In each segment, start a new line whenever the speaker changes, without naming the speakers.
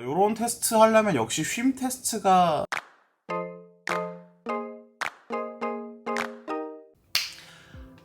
이런 테스트 하려면 역시 쉼 테스트가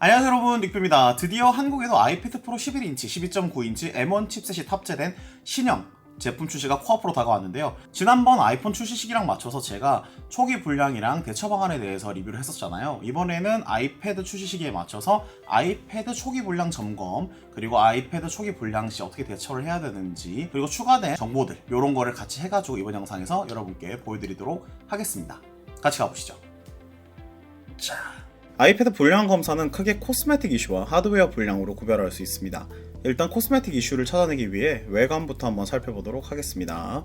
안녕하세요 여러분. 닉뷰입니다. 드디어 한국에도 아이패드 프로 11인치 12.9인치 M1 칩셋이 탑재된 신형 제품 출시가 코앞으로 다가왔는데요. 지난번 아이폰 출시 시기랑 맞춰서 제가 초기 불량이랑 대처 방안에 대해서 리뷰를 했었잖아요. 이번에는 아이패드 출시 시기에 맞춰서 아이패드 초기 불량 점검 그리고 아이패드 초기 불량 시 어떻게 대처를 해야 되는지 그리고 추가된 정보들 이런 거를 같이 해가지고 이번 영상에서 여러분께 보여드리도록 하겠습니다. 같이 가보시죠. 자 아이패드 불량 검사는 크게 코스메틱 이슈와 하드웨어 불량으로 구별할 수 있습니다. 일단 코스메틱 이슈를 찾아내기 위해 외관부터 한번 살펴보도록 하겠습니다.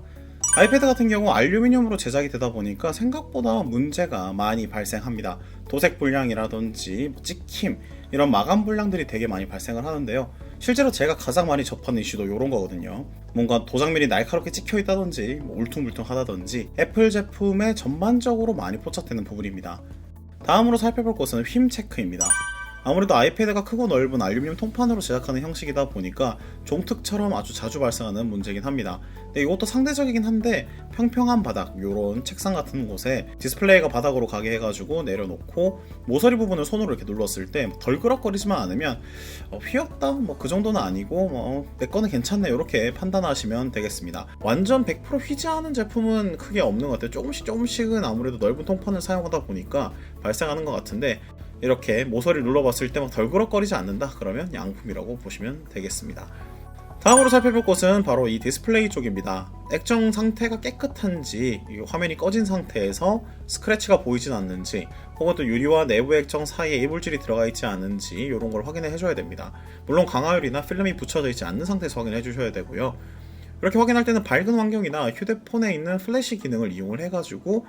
아이패드 같은 경우 알루미늄으로 제작이 되다 보니까 생각보다 문제가 많이 발생합니다. 도색 불량이라든지 뭐 찍힘 이런 마감 불량들이 되게 많이 발생을 하는데요. 실제로 제가 가장 많이 접하는 이슈도 이런 거거든요. 뭔가 도장면이 날카롭게 찍혀 있다든지 뭐 울퉁불퉁하다든지 애플 제품에 전반적으로 많이 포착되는 부분입니다. 다음으로 살펴볼 것은 휨 체크입니다. 아무래도 아이패드가 크고 넓은 알루미늄 통판으로 제작하는 형식이다 보니까 종특처럼 아주 자주 발생하는 문제긴 합니다. 근데 이것도 상대적이긴 한데 평평한 바닥, 요런 책상 같은 곳에 디스플레이가 바닥으로 가게 해가지고 내려놓고 모서리 부분을 손으로 이렇게 눌렀을 때 덜그럭거리지만 않으면 어, 휘었다? 뭐 그 정도는 아니고 뭐, 내 거는 괜찮네 이렇게 판단하시면 되겠습니다. 완전 100% 휘지 않은 제품은 크게 없는 것 같아요. 조금씩 조금씩은 아무래도 넓은 통판을 사용하다 보니까 발생하는 것 같은데 이렇게 모서리 눌러봤을 때 막 덜그럭거리지 않는다 그러면 양품이라고 보시면 되겠습니다. 다음으로 살펴볼 것은 바로 이 디스플레이 쪽입니다. 액정 상태가 깨끗한지 이 화면이 꺼진 상태에서 스크래치가 보이진 않는지 혹은 또 유리와 내부 액정 사이에 이물질이 들어가 있지 않은지 이런 걸 확인해 줘야 됩니다. 물론 강화율이나 필름이 붙여져 있지 않는 상태에서 확인해 주셔야 되고요. 이렇게 확인할 때는 밝은 환경이나 휴대폰에 있는 플래시 기능을 이용을 해가지고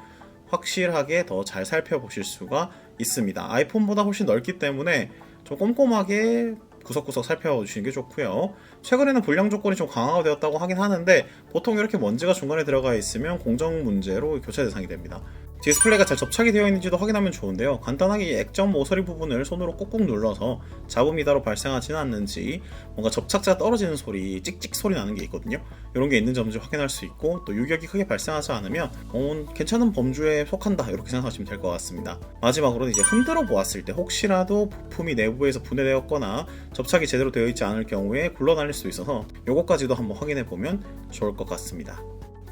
확실하게 더 잘 살펴보실 수가 있습니다. 아이폰보다 훨씬 넓기 때문에 좀 꼼꼼하게 구석구석 살펴주시는 게 좋고요. 최근에는 불량 조건이 좀 강화가 되었다고 하긴 하는데 보통 이렇게 먼지가 중간에 들어가 있으면 공정 문제로 교체 대상이 됩니다. 디스플레이가 잘 접착이 되어 있는지도 확인하면 좋은데요. 간단하게 이 액정 모서리 부분을 손으로 꾹꾹 눌러서 잡음이 따로 발생하지는 않는지 뭔가 접착제가 떨어지는 소리, 찍찍 소리 나는 게 있거든요. 이런 게 있는지 없는지 확인할 수 있고 또 유격이 크게 발생하지 않으면 어, 괜찮은 범주에 속한다 이렇게 생각하시면 될 것 같습니다. 마지막으로 이제 흔들어 보았을 때 혹시라도 부품이 내부에서 분해되었거나 접착이 제대로 되어 있지 않을 경우에 굴러다닐 수 있어서 이것까지도 한번 확인해 보면 좋을 것 같습니다.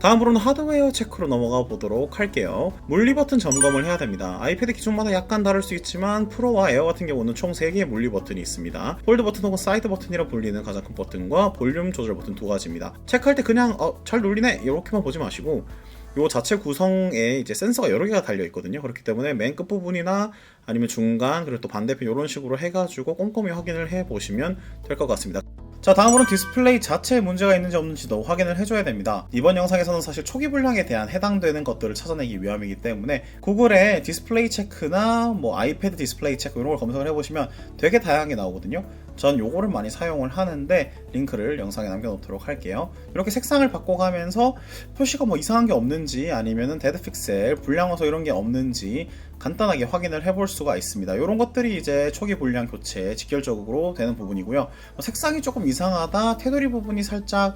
다음으로는 하드웨어 체크로 넘어가 보도록 할게요. 물리 버튼 점검을 해야 됩니다. 아이패드 기종마다 약간 다를 수 있지만 프로와 에어 같은 경우는 총 3개의 물리 버튼이 있습니다. 폴드 버튼 혹은 사이드 버튼이라 불리는 가장 큰 버튼과 볼륨 조절 버튼 두 가지입니다. 체크할 때 그냥 어, 잘 눌리네 이렇게만 보지 마시고 요 자체 구성에 이제 센서가 여러 개가 달려 있거든요. 그렇기 때문에 맨 끝 부분이나 아니면 중간 그리고 또 반대편 이런 식으로 해가지고 꼼꼼히 확인을 해 보시면 될 것 같습니다. 자 다음으로는 디스플레이 자체에 문제가 있는지 없는지도 확인을 해줘야 됩니다. 이번 영상에서는 사실 초기 불량에 대한 해당되는 것들을 찾아내기 위함이기 때문에 구글에 디스플레이 체크나 뭐 아이패드 디스플레이 체크 이런 걸 검색을 해보시면 되게 다양하게 나오거든요. 전 요거를 많이 사용을 하는데 링크를 영상에 남겨놓도록 할게요. 이렇게 색상을 바꿔가면서 표시가 뭐 이상한 게 없는지 아니면은 데드 픽셀, 불량 요소 이런 게 없는지 간단하게 확인을 해볼 수가 있습니다. 이런 것들이 이제 초기 불량 교체 직결적으로 되는 부분이고요. 뭐 색상이 조금 이상하다, 테두리 부분이 살짝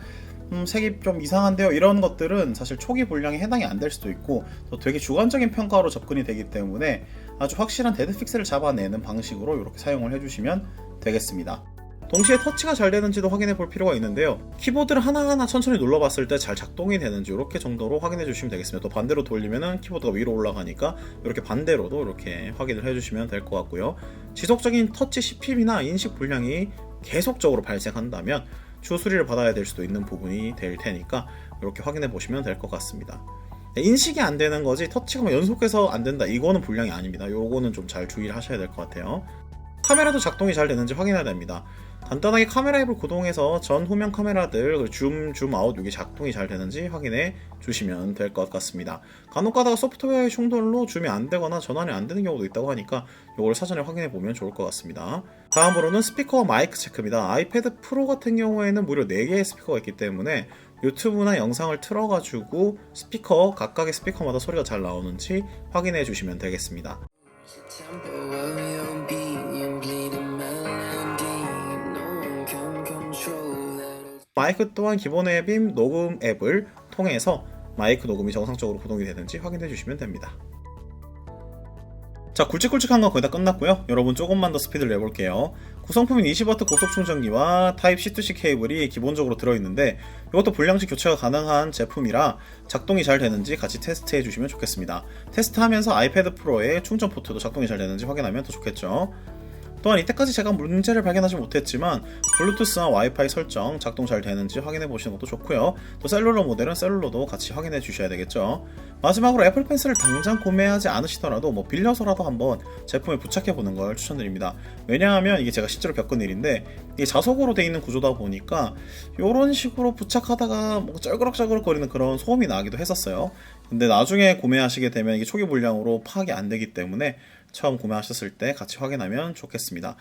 음, 색이 좀 이상한데요. 이런 것들은 사실 초기 불량에 해당이 안 될 수도 있고 또 되게 주관적인 평가로 접근이 되기 때문에 아주 확실한 데드 픽셀을 잡아내는 방식으로 이렇게 사용을 해주시면 되겠습니다. 동시에 터치가 잘 되는지도 확인해 볼 필요가 있는데요. 키보드를 하나하나 천천히 눌러 봤을 때 잘 작동이 되는지 이렇게 정도로 확인해 주시면 되겠습니다. 또 반대로 돌리면은 키보드가 위로 올라가니까 이렇게 반대로도 이렇게 확인을 해 주시면 될 것 같고요. 지속적인 터치 CPM이나 인식 불량이 계속적으로 발생한다면 추수리를 받아야 될 수도 있는 부분이 될 테니까 이렇게 확인해 보시면 될 것 같습니다. 네, 인식이 안 되는 거지 터치가 뭐 연속해서 안 된다 이거는 불량이 아닙니다. 요거는 좀 잘 주의를 하셔야 될 것 같아요. 카메라도 작동이 잘 되는지 확인해야 됩니다. 간단하게 카메라 앱을 구동해서 전 후면 카메라들 줌, 줌 아웃 이게 작동이 잘 되는지 확인해 주시면 될 것 같습니다. 간혹 가다가 소프트웨어의 충돌로 줌이 안 되거나 전환이 안 되는 경우도 있다고 하니까 이걸 사전에 확인해 보면 좋을 것 같습니다. 다음으로는 스피커와 마이크 체크입니다. 아이패드 프로 같은 경우에는 무려 4개의 스피커가 있기 때문에 유튜브나 영상을 틀어가지고 스피커, 각각의 스피커마다 소리가 잘 나오는지 확인해 주시면 되겠습니다. 마이크 또한 기본 앱인 녹음 앱을 통해서 마이크 녹음이 정상적으로 구동이 되는지 확인해 주시면 됩니다. 자 굵직굵직한 건 거의 다 끝났고요. 여러분 조금만 더 스피드를 내볼게요. 구성품인 20W 고속 충전기와 타입 C2C 케이블이 기본적으로 들어있는데 이것도 불량식 교체가 가능한 제품이라 작동이 잘 되는지 같이 테스트해 주시면 좋겠습니다. 테스트하면서 아이패드 프로의 충전 포트도 작동이 잘 되는지 확인하면 더 좋겠죠. 또한 이때까지 제가 문제를 발견하지 못했지만 블루투스와 와이파이 설정 작동 잘 되는지 확인해 보시는 것도 좋고요. 또 셀룰러 모델은 셀룰러도 같이 확인해 주셔야 되겠죠. 마지막으로 애플 펜슬을 당장 구매하지 않으시더라도 뭐 빌려서라도 한번 제품에 부착해 보는 걸 추천드립니다. 왜냐하면 이게 제가 실제로 겪은 일인데 이게 자석으로 돼 있는 구조다 보니까 이런 식으로 부착하다가 뭐 쩔그럭쩔그럭 거리는 그런 소음이 나기도 했었어요. 근데 나중에 구매하시게 되면 이게 초기 불량으로 파악이 안 되기 때문에 처음 구매하셨을 때 같이 확인하면 좋겠습니다.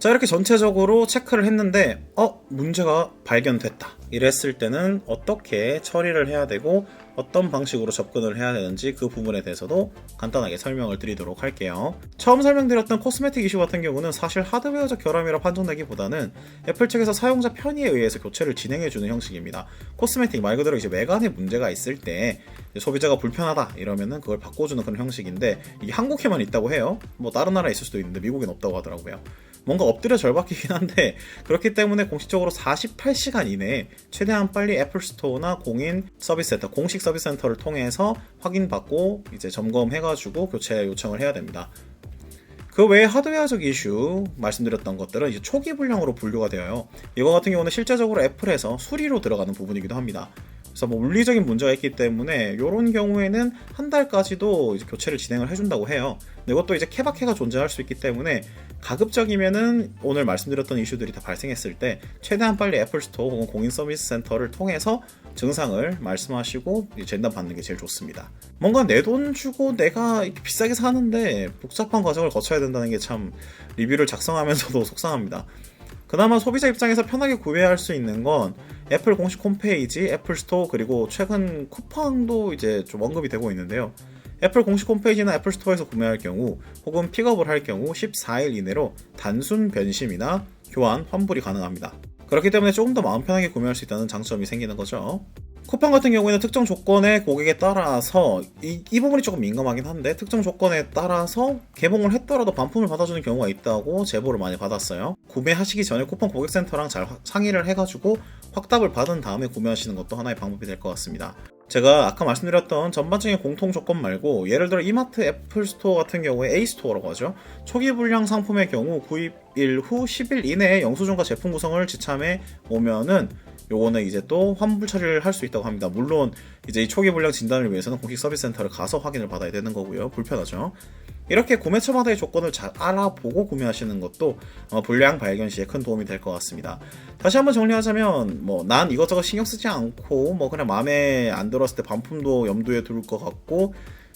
자 이렇게 전체적으로 체크를 했는데 어 문제가 발견됐다. 이랬을 때는 어떻게 처리를 해야 되고 어떤 방식으로 접근을 해야 되는지 그 부분에 대해서도 간단하게 설명을 드리도록 할게요. 처음 설명드렸던 코스메틱 이슈 같은 경우는 사실 하드웨어적 결함이라 판정되기보다는 애플 측에서 사용자 편의에 의해서 교체를 진행해주는 형식입니다. 코스메틱 말 그대로 이제 외관에 문제가 있을 때 소비자가 불편하다 이러면은 그걸 바꿔주는 그런 형식인데 이게 한국에만 있다고 해요. 뭐 다른 나라에 있을 수도 있는데 미국엔 없다고 하더라고요 뭔가 엎드려 절박이긴 한데 그렇기 때문에 공식적으로 48시간 이내에 최대한 빨리 애플 스토어나 공인 서비스 센터, 공식 서비스 센터를 통해서 확인받고 이제 점검해가지고 교체 요청을 해야 됩니다. 그 외에 하드웨어적 이슈 말씀드렸던 것들은 이제 초기 불량으로 분류가 되어요. 이거 같은 경우는 실제적으로 애플에서 수리로 들어가는 부분이기도 합니다. 그래서 뭐 물리적인 문제가 있기 때문에 이런 경우에는 한 달까지도 교체를 진행을 해준다고 해요. 근데 이것도 이제 케바케가 존재할 수 있기 때문에 가급적이면은 오늘 말씀드렸던 이슈들이 다 발생했을 때 최대한 빨리 애플 스토어 혹은 공인 서비스 센터를 통해서 증상을 말씀하시고 진단 받는 게 제일 좋습니다. 뭔가 내 돈 주고 내가 비싸게 사는데 복잡한 과정을 거쳐야 된다는 게 참 리뷰를 작성하면서도 속상합니다. 그나마 소비자 입장에서 편하게 구매할 수 있는 건 애플 공식 홈페이지, 애플 스토어 그리고 최근 쿠팡도 이제 좀 언급이 되고 있는데요. 애플 공식 홈페이지나 애플 스토어에서 구매할 경우 혹은 픽업을 할 경우 14일 이내로 단순 변심이나 교환, 환불이 가능합니다. 그렇기 때문에 조금 더 마음 편하게 구매할 수 있다는 장점이 생기는 거죠. 쿠팡 같은 경우에는 특정 조건의 고객에 따라서 이, 이 부분이 조금 민감하긴 한데 특정 조건에 따라서 개봉을 했더라도 반품을 받아주는 경우가 있다고 제보를 많이 받았어요. 구매하시기 전에 쿠팡 고객센터랑 잘 화- 상의를 해가지고 확답을 받은 다음에 구매하시는 것도 하나의 방법이 될 것 같습니다. 제가 아까 말씀드렸던 전반적인 공통 조건 말고 예를 들어 이마트 애플 스토어 같은 경우에 A 스토어라고 하죠. 초기 불량 상품의 경우 구입일 후 10일 이내에 영수증과 제품 구성을 지참해 오면은 요거는 이제 또 환불 처리를 할 수 있다고 합니다. 물론 이제 이 초기 불량 진단을 위해서는 공식 서비스 센터를 가서 확인을 받아야 되는 거고요. 불편하죠. 이렇게 구매처마다의 조건을 잘 알아보고 구매하시는 것도 어, 불량 발견 시에 큰 도움이 될 것 같습니다. 다시 한번 정리하자면 뭐 난 이것저것 신경 쓰지 않고 뭐 그냥 마음에 안 들었을 때 반품도 염두에 둘 것 같고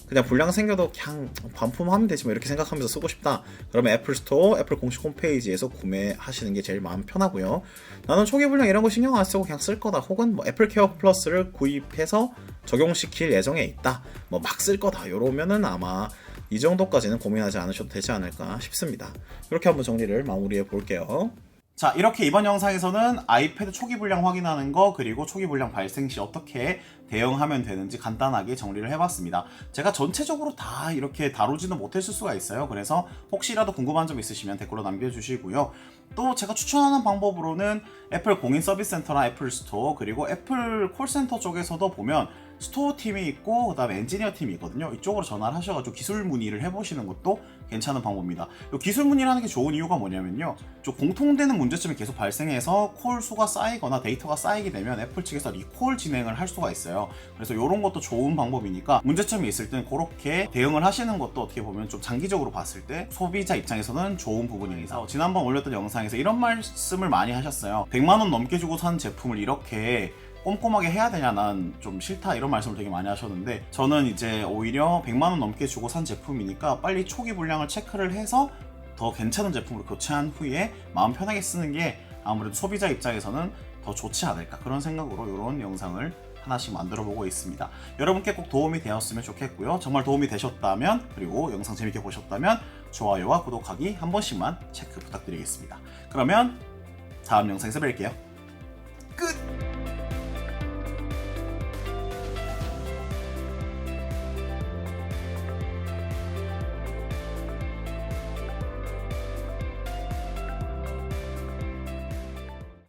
그냥 불량 생겨도 그냥 반품하면 되지 뭐 이렇게 생각하면서 쓰고 싶다. 그러면 애플 스토어, 애플 공식 홈페이지에서 구매하시는 게 제일 마음 편하고요. 나는 초기 불량 이런 거 신경 안 쓰고 그냥 쓸 거다. 혹은 뭐 애플 케어 플러스를 구입해서 적용시킬 예정에 있다. 뭐 막 쓸 거다. 이러면은 아마 이 정도까지는 고민하지 않으셔도 되지 않을까 싶습니다. 이렇게 한번 정리를 마무리해 볼게요. 자, 이렇게 이번 영상에서는 아이패드 초기 불량 확인하는 거, 그리고 초기 불량 발생 시 어떻게 대응하면 되는지 간단하게 정리를 해봤습니다. 제가 전체적으로 다 이렇게 다루지는 못했을 수가 있어요. 그래서 혹시라도 궁금한 점 있으시면 댓글로 남겨주시고요. 또 제가 추천하는 방법으로는 애플 공인 서비스 센터나 애플 스토어, 그리고 애플 콜센터 쪽에서도 보면 스토어 팀이 있고 그다음에 엔지니어 팀이 있거든요. 이쪽으로 전화를 하셔가지고 기술 문의를 해보시는 것도 괜찮은 방법입니다. 이 기술 문의를 하는 게 좋은 이유가 뭐냐면요. 좀 공통되는 문제점이 계속 발생해서 콜 수가 쌓이거나 데이터가 쌓이게 되면 애플 측에서 리콜 진행을 할 수가 있어요. 그래서 이런 것도 좋은 방법이니까 문제점이 있을 땐 그렇게 대응을 하시는 것도 어떻게 보면 좀 장기적으로 봤을 때 소비자 입장에서는 좋은 부분이라서 지난번 올렸던 영상에서 이런 말씀을 많이 하셨어요. 100만 원 넘게 주고 산 제품을 이렇게 꼼꼼하게 해야 되냐 난 좀 싫다 이런 말씀을 되게 많이 하셨는데 저는 이제 오히려 100만 원 넘게 주고 산 제품이니까 빨리 초기 불량을 체크를 해서 더 괜찮은 제품으로 교체한 후에 마음 편하게 쓰는 게 아무래도 소비자 입장에서는 더 좋지 않을까 그런 생각으로 이런 영상을 하나씩 만들어 보고 있습니다. 여러분께 꼭 도움이 되었으면 좋겠고요. 정말 도움이 되셨다면 그리고 영상 재밌게 보셨다면 좋아요와 구독하기 한 번씩만 체크 부탁드리겠습니다. 그러면 다음 영상에서 뵐게요.